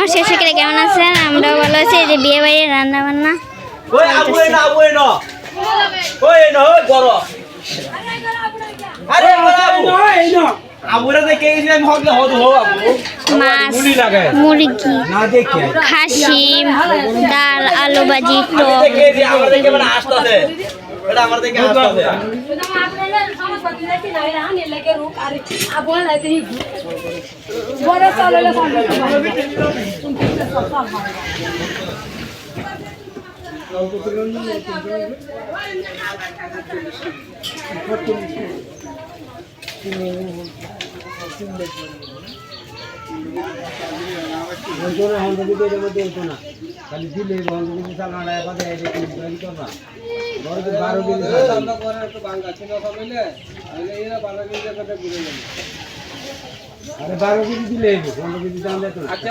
নমস্কার সকলে কেমন আছেন আমরাও ভালো আছি এই যে বিয়ে বাড়ির রান্না বান্না ওই আবু এ না আবু এ না ওই এ না ওই বড় আরে আবু আবুরা দেখে এই যে আমি হগলে হদ হো আবু মাছ মুড়ি লাগায় মুরগি না আমরা দেখে মানে আসতাছে এটা আমার দেখে আসতাছে আরে বারো কেজি দিলে পনেরো কেজি দাম দেখো আচ্ছা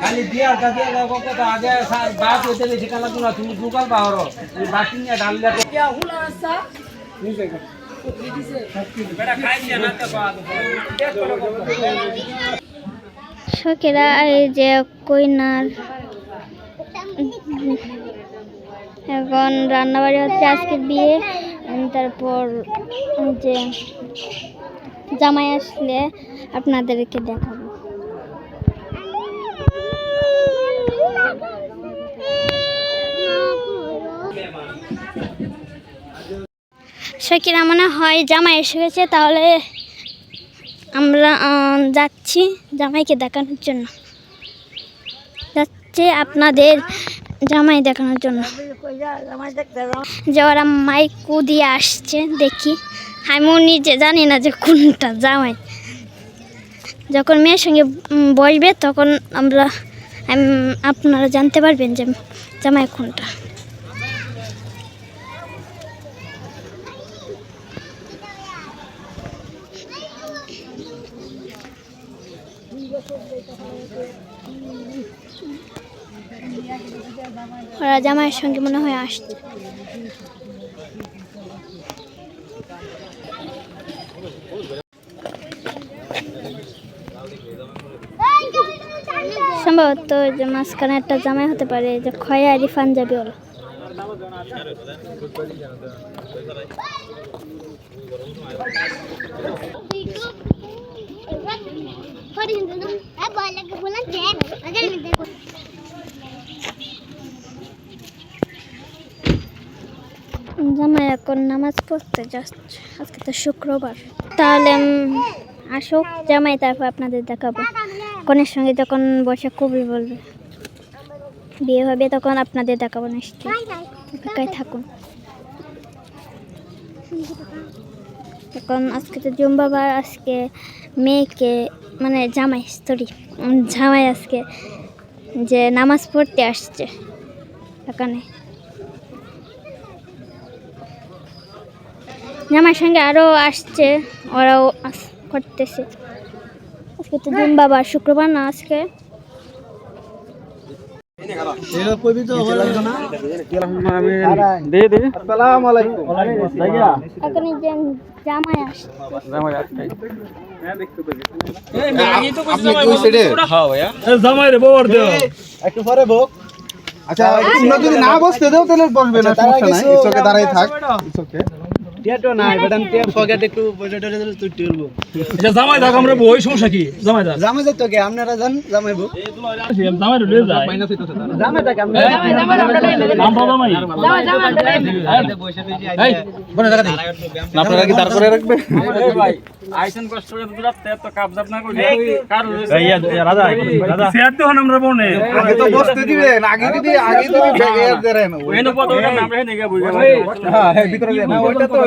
খালি দিয়া দিয়ে দেখো তো আগে বাস হইতে বেশি কালা তোলা তুমি দুকাল বাহর। তুমি বাকি নিয়ে ডাল দেখো। সখেরা এই যে কইনার এখন রান্নাবাড়ি হচ্ছে আজকে বিয়ে। তারপর যে জামাই আসলে আপনাদেরকে দেখাবো। সখীরা মনে হয় জামাই এসে গেছে, তাহলে আমরা যাচ্ছি জামাইকে দেখানোর জন্য। যাচ্ছে আপনাদের জামাই দেখানোর জন্য। যে ওরা মাইকু দিয়ে আসছে, দেখি। আমিও নিজে জানি না যে কোনটা জামাই। যখন মেয়ের সঙ্গে বসবে, তখন আমরা আপনারা জানতে পারবেন যে জামাই কোনটা। ওরা জামাইয়ের সঙ্গে মনে হয় আসছে। সম্ভবত যে মাঝখানে একটা জামাই হতে পারে, যে খয়া খয়ারি পাঞ্জাবি হলো জামাই এখন নামাজ পড়তে যাচ্ছে। আজকে তো শুক্রবার। তাহলে আসুক, জামাই তারপর আপনাদের দেখাবো। কনের সঙ্গে যখন বসে কবি বলবে। বিয়ে হবে তখন আপনাদের দেখাবো নিশ্চয়ই। থাকুন। এখন আজকে তো জুম্বাবার আজকে মেয়েকে মানে জামাই সরি জামাই আজকে যে নামাজ পড়তে আসছে। এখানে। জামার সঙ্গে আরও আসছে ওরাও করতেছে আজকে তো দিন বাবা শুক্রবার না আজকে এখন এই যে জামাই রে বড় দেও একটু পরে বক আচ্ছা যদি না বসতে দাও তাহলে বসবে না সমস্যা নাই চোখে দাঁড়াই থাক চোখে টিয়াটো নাই বাদাম টিয়া ফগাট একটু বইটা টইটা দিলে তুই টিরবো আচ্ছা জামাই দাগ আমরা বই সমস্যা কি জামাই দাগ জামাই আপনারা জান জামাই বক জামাই রে যায় জামাই থাকে আমরা নাম পাবা মাই এই বনে দেখা দি আপনারা কি দাঁড় রাখবে ভাই আইসন কষ্ট করে দুরা তে তো কাপ জাপ না করে কার রাজা রাজা শেয়ার তো আমরা বনে আগে তো বসতে দিবেন আগে যদি আগে যদি ব্যাগে আর দেন ওইনো পদ ওটা নাম রে নেগা বুঝা হ্যাঁ হ্যাঁ ভিতরে না ওইটা তো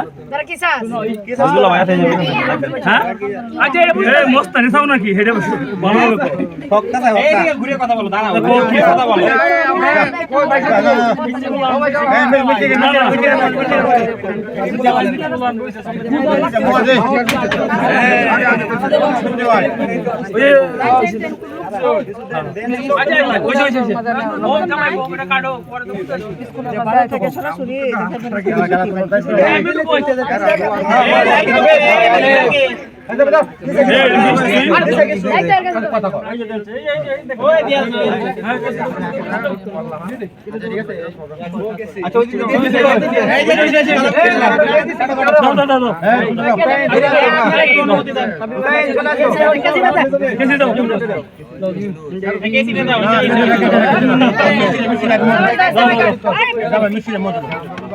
করবেন বলেন এই দুলা ভাই হ্যাঁ হ্যাঁ হ্যাঁ? আচ্ছা এই মস্তানি চাও নাকি? হেডে ভালো হবে এইদিকে ঘুরে কথা বলো দাঁড়াও। কি কথা বলো। এটা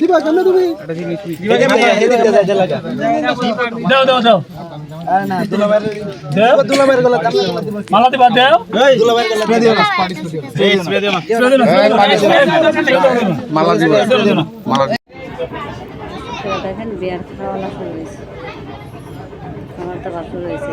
দিবা কেন তুমি? দাও দাও দাও। না দুলাভাইয়ের দাও মালা মালা দেখেন বিয়ার খাওয়া শুরু হয়েছে খাবার দাবার শুরু হয়েছে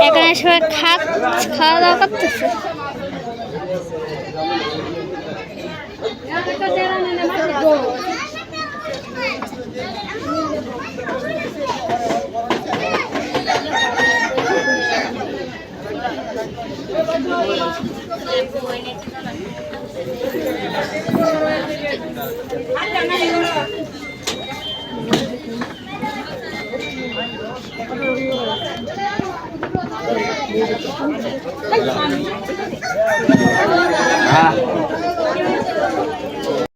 এখানে সবাই খাওয়া দাওয়া করতেছে? Ah.